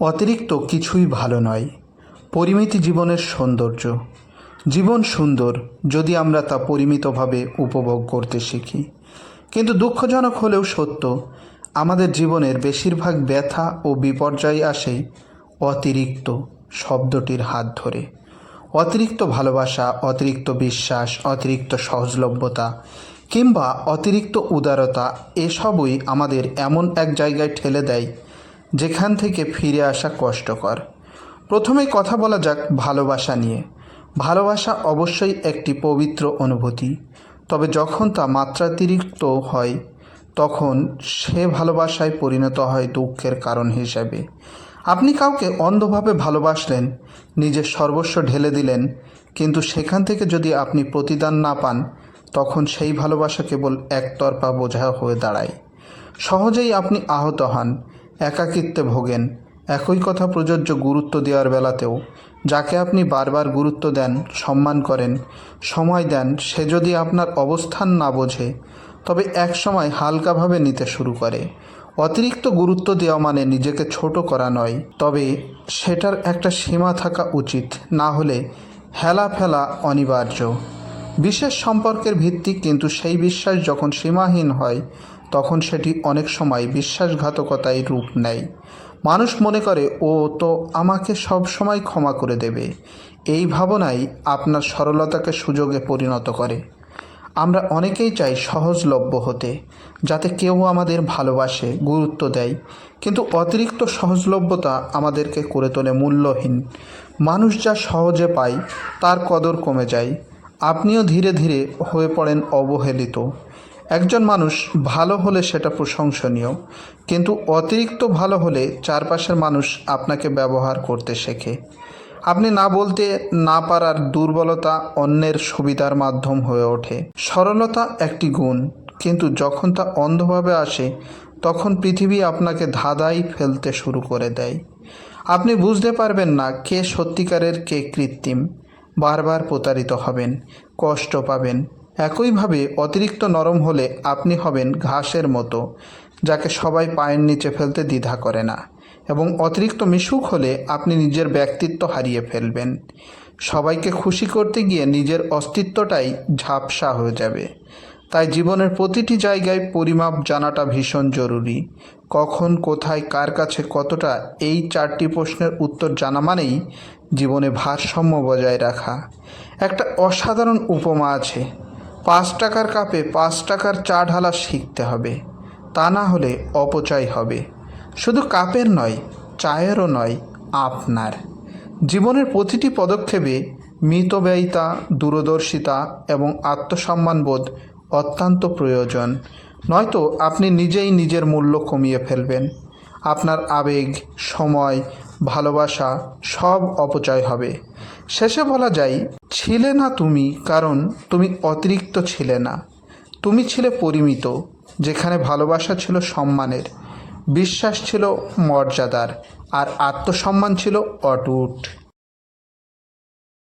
অতিরিক্ত কিছুই ভালো নয়। পরিমিতি জীবনের সৌন্দর্য। জীবন সুন্দর যদি আমরা তা পরিমিতভাবে উপভোগ করতে শিখি। কিন্তু দুঃখজনক হলেও সত্য, আমাদের জীবনের বেশিরভাগ ব্যথা ও বিপর্যয় আসে অতিরিক্ত শব্দটির হাত ধরে। অতিরিক্ত ভালোবাসা, অতিরিক্ত বিশ্বাস, অতিরিক্ত সহজলভ্যতা কিংবা অতিরিক্ত উদারতা এসবই আমাদের এমন এক জায়গায় ঠেলে দেয় যেখান থেকে ফিরে আসা কষ্টকর। প্রথমেই কথা বলা যাক ভালোবাসা নিয়ে। ভালোবাসা অবশ্যই একটি পবিত্র অনুভূতি, তবে যখন তা মাত্রাতিরিক্ত হয়, তখন সে ভালোবাসায় পরিণত হয় দুঃখের কারণ হিসেবে। আপনি কাউকে অন্ধভাবে ভালোবাসলেন, নিজের সর্বস্ব ঢেলে দিলেন, কিন্তু সেখান থেকে যদি আপনি প্রতিদান না পান, তখন সেই ভালোবাসা কেবল একতরফা বোঝা হয়ে দাঁড়ায়। সহজেই আপনি আহত হন একাকিত্বে ভোগেন। একই কথা প্রযোজ্য গুরুত্ব দেওয়ার বেলাতেও, যাকে আপনি বারবার গুরুত্ব দেন, সম্মান করেন, সময় দেন, সে যদি আপনার অবস্থান না বোঝে, তবে একসময় হালকাভাবে নিতে শুরু করে। অতিরিক্ত গুরুত্ব দেওয়া মানে নিজেকে ছোট করা নয়, তবে সেটার একটা সীমা থাকা উচিত, না হলে হেলা ফেলা অনিবার্য। বিশেষ সম্পর্কের ভিত্তি কিন্তু সেই বিশ্বাস যখন সীমাহীন হয় তখন সেটি অনেক সময় বিশ্বাসঘাতকতায় রূপ নেয়। মানুষ মনে করে, ও তো আমাকে সব সময় ক্ষমা করে দেবে। এই ভাবনাই আপনার সরলতাকে সুযোগে পরিণত করে। আমরা অনেকেই চাই সহজলভ্য হতে, যাতে কেউ আমাদের ভালোবাসে, গুরুত্ব দেয়। কিন্তু অতিরিক্ত সহজলভ্যতা আমাদেরকে করে তোলে মূল্যহীন। মানুষ যা সহজে পায়, তার কদর কমে যায়। আপনিও ধীরে ধীরে হয়ে পড়েন অবহেলিত। একজন মানুষ ভালো হলে সেটা প্রশংসনীয়, কিন্তু অতিরিক্ত ভালো হলে চারপাশের মানুষ আপনাকে ব্যবহার করতে শেখে। আপনি না বলতে না পারার দুর্বলতা অন্যের সুবিধার মাধ্যম হয়ে ওঠে। সরলতা একটি গুণ, কিন্তু যখন তা অন্ধভাবে আসে, তখন পৃথিবী আপনাকে ধাঁধাই ফেলতে শুরু করে দেয়। আপনি বুঝতে পারবেন না কে সত্যিকারের, কে কৃত্রিম। বারবার প্রতারিত হবেন, কষ্ট পাবেন একইভাবে অতিরিক্ত নরম হলে আপনি হবেন ঘাসের মতো, যাকে সবাই পায়ের নিচে ফেলতে দ্বিধা করে না, এবং অতিরিক্ত মিশুক হলে আপনি নিজের ব্যক্তিত্ব হারিয়ে ফেলবেন। সবাইকে খুশি করতে গিয়ে নিজের অস্তিত্বটাই ঝাপসা হয়ে যাবে। তাই জীবনের প্রতিটি জায়গায় পরিমাপ জানাটা ভীষণ জরুরি। কখন, কোথায়, কার কাছে কতটা, এই চারটি প্রশ্নের উত্তর জানা মানেই জীবনে ভারসাম্য বজায় রাখা। একটা অসাধারণ উপমা আছে পাঁচ টাকার কাপে পাঁচ টাকার চা ঢালা শিখতে হবে। তা না হলে অপচয় হবে। শুধু কাপের নয়, চায়েরও নয়, আপনার। জীবনের প্রতিটি পদক্ষেপে মিতব্যয়িতা, দূরদর্শিতা এবং আত্মসম্মানবোধ অত্যন্ত প্রয়োজন। নয়তো আপনি নিজেই নিজের মূল্য কমিয়ে ফেলবেন। আপনার আবেগ, সময়, ভালোবাসা সব অপচয় হবে। শেষে বলা যায়, ছিলে না তুমি কারণ তুমি অতিরিক্ত ছিলে না। তুমি ছিলে পরিমিত, যেখানে ভালোবাসা ছিল সম্মানের। বিশ্বাস ছিল মর্যাদার, আর আত্মসম্মান ছিল অটুট।